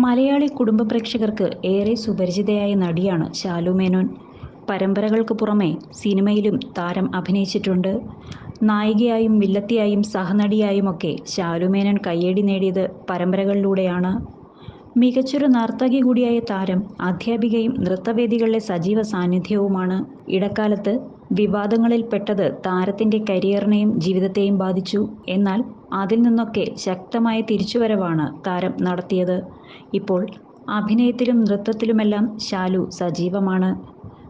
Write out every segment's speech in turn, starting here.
മലയാളി കുടുംബ പ്രേക്ഷകർക്ക് ഏറെ സുപരിചിതയായ നടിയാണ് ശാലു മേനോൻ. പരമ്പരകൾക്ക് പുറമെ സിനിമയിലും താരം അഭിനയിച്ചിട്ടുണ്ട്. നായികയായും വില്ലത്തിയായും സഹനടിയായുമൊക്കെ ശാലു മേനോൻ കയ്യടി നേടിയത് പരമ്പരകളിലൂടെയാണ്. മികച്ചൊരു നർത്തകി കൂടിയായ താരം അധ്യാപികയും നൃത്തവേദികളിലെ സജീവ സാന്നിധ്യവുമാണ്. ഇടക്കാലത്ത് വിവാദങ്ങളിൽ പെട്ടത് താരത്തിന്റെ കരിയറിനെയും ജീവിതത്തെയും ബാധിച്ചു. എന്നാൽ അതിൽ നിന്നൊക്കെ ശക്തമായ തിരിച്ചുവരവാണ് താരം നടത്തിയത്. ഇപ്പോൾ അഭിനയത്തിലും നൃത്തത്തിലുമെല്ലാം ശാലു സജീവമാണ്.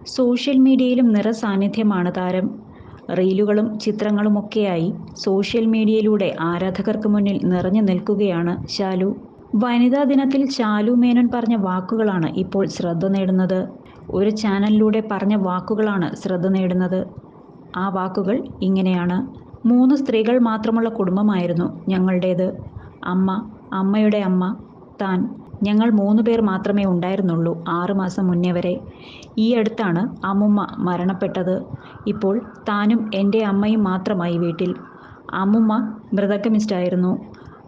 സോഷ്യൽ മീഡിയയിലും നിറസാന്നിധ്യമാണ് താരം. റീലുകളും ചിത്രങ്ങളുമൊക്കെയായി സോഷ്യൽ മീഡിയയിലൂടെ ആരാധകർക്ക് മുന്നിൽ നിറഞ്ഞു നിൽക്കുകയാണ് ശാലു. വനിതാ ദിനത്തിൽ ശാലു മേനോൻ പറഞ്ഞ വാക്കുകളാണ് ഇപ്പോൾ ശ്രദ്ധ നേടുന്നത്. ഒരു ചാനലിലൂടെ പറഞ്ഞ വാക്കുകളാണ് ശ്രദ്ധ നേടുന്നത്. ആ വാക്കുകൾ ഇങ്ങനെയാണ്. മൂന്ന് സ്ത്രീകൾ മാത്രമുള്ള കുടുംബമായിരുന്നു ഞങ്ങളുടേത്. അമ്മ അമ്മയുടെ അമ്മ താൻ. ഞങ്ങൾ മൂന്ന് പേർ മാത്രമേ ഉണ്ടായിരുന്നുള്ളൂ ആറുമാസം മുന്നേ വരെ. ഈ അടുത്താണ് അമ്മുമ്മ മരണപ്പെട്ടത്. ഇപ്പോൾ താനും എന്റെ അമ്മയും മാത്രമായി വീട്ടിൽ. അമ്മുമ്മ മൃതകമിസ്റ്റായിരുന്നു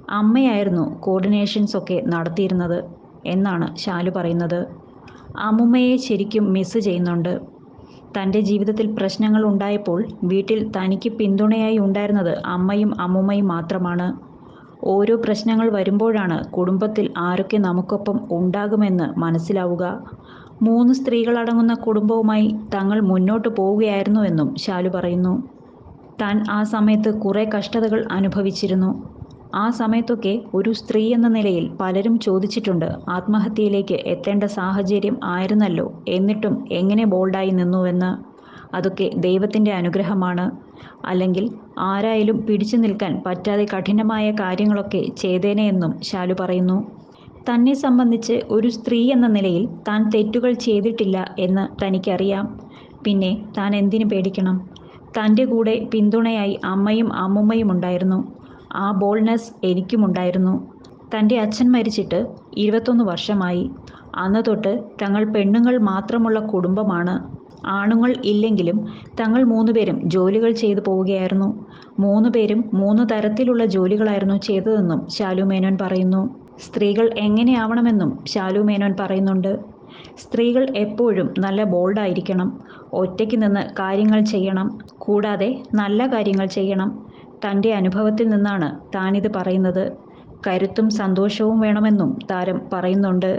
അമ്മയായിരുന്നു കോർഡിനേഷൻസ് ഒക്കെ നടത്തിയിരുന്നത് എന്നാണ് ശാലു പറയുന്നത്. അമ്മുമ്മയെ ശരിക്കും മിസ് ചെയ്യുന്നുണ്ട്. തന്റെ ജീവിതത്തിൽ പ്രശ്നങ്ങൾ ഉണ്ടായപ്പോൾ വീട്ടിൽ തനിക്ക് പിന്തുണയായി ഉണ്ടായിരുന്നത് അമ്മയും അമ്മുമ്മയും മാത്രമാണ്. ഓരോ പ്രശ്നങ്ങൾ വരുമ്പോഴാണ് കുടുംബത്തിൽ ആരൊക്കെ നമുക്കൊപ്പം ഉണ്ടാകുമെന്ന് മനസ്സിലാവുക. മൂന്ന് സ്ത്രീകളടങ്ങുന്ന കുടുംബവുമായി തങ്ങൾ മുന്നോട്ട് പോവുകയായിരുന്നുവെന്നും ശാലു പറയുന്നു. താൻ ആ സമയത്ത് കുറേ കഷ്ടതകൾ അനുഭവിച്ചിരുന്നു. ആ സമയത്തൊക്കെ ഒരു സ്ത്രീ എന്ന നിലയിൽ പലരും ചോദിച്ചിട്ടുണ്ട് ആത്മഹത്യയിലേക്ക് എത്തേണ്ട സാഹചര്യം ആയിരുന്നല്ലോ എന്നിട്ടും എങ്ങനെ ബോൾഡായി നിന്നുവെന്ന്. അതൊക്കെ ദൈവത്തിന്റെ അനുഗ്രഹമാണ്. അല്ലെങ്കിൽ ആരായാലും പിടിച്ചു നിൽക്കാൻ പറ്റാതെ കഠിനമായ കാര്യങ്ങളൊക്കെ ചെയ്തേനെ എന്നും ശാലു പറയുന്നു. തന്നെ സംബന്ധിച്ച് ഒരു സ്ത്രീ എന്ന നിലയിൽ താൻ തെറ്റുകൾ ചെയ്തിട്ടില്ല എന്ന് തനിക്കറിയാം. പിന്നെ താൻ എന്തിനു പേടിക്കണം? തന്റെ കൂടെ പിന്തുണയായി അമ്മയും അമ്മുമ്മയും ഉണ്ടായിരുന്നു. ആ ബോൾനെസ് എനിക്കുമുണ്ടായിരുന്നു. തന്റെ അച്ഛൻ മരിച്ചിട്ട് ഇരുപത്തൊന്ന് വർഷമായി. അന്ന് തൊട്ട് തങ്ങൾ പെണ്ണുങ്ങൾ മാത്രമുള്ള കുടുംബമാണ്. ആണുങ്ങൾ ഇല്ലെങ്കിലും തങ്ങൾ മൂന്നുപേരും ജോലികൾ ചെയ്തു പോവുകയായിരുന്നു. മൂന്ന് പേരും മൂന്ന് തരത്തിലുള്ള ജോലികളായിരുന്നു ചെയ്തതെന്നും ശാലു മേനോൻ പറയുന്നു. സ്ത്രീകൾ എങ്ങനെയാവണമെന്നും ശാലു മേനോൻ പറയുന്നുണ്ട്. സ്ത്രീകൾ എപ്പോഴും നല്ല ബോൾഡായിരിക്കണം. ഒറ്റയ്ക്ക് നിന്ന് കാര്യങ്ങൾ ചെയ്യണം. കൂടാതെ നല്ല കാര്യങ്ങൾ ചെയ്യണം. തന്റെ അനുഭവത്തിൽ നിന്നാണ് താനിത് പറയുന്നത്. കരുത്തും സന്തോഷവും വേണമെന്നും താരം പറയുന്നുണ്ട്.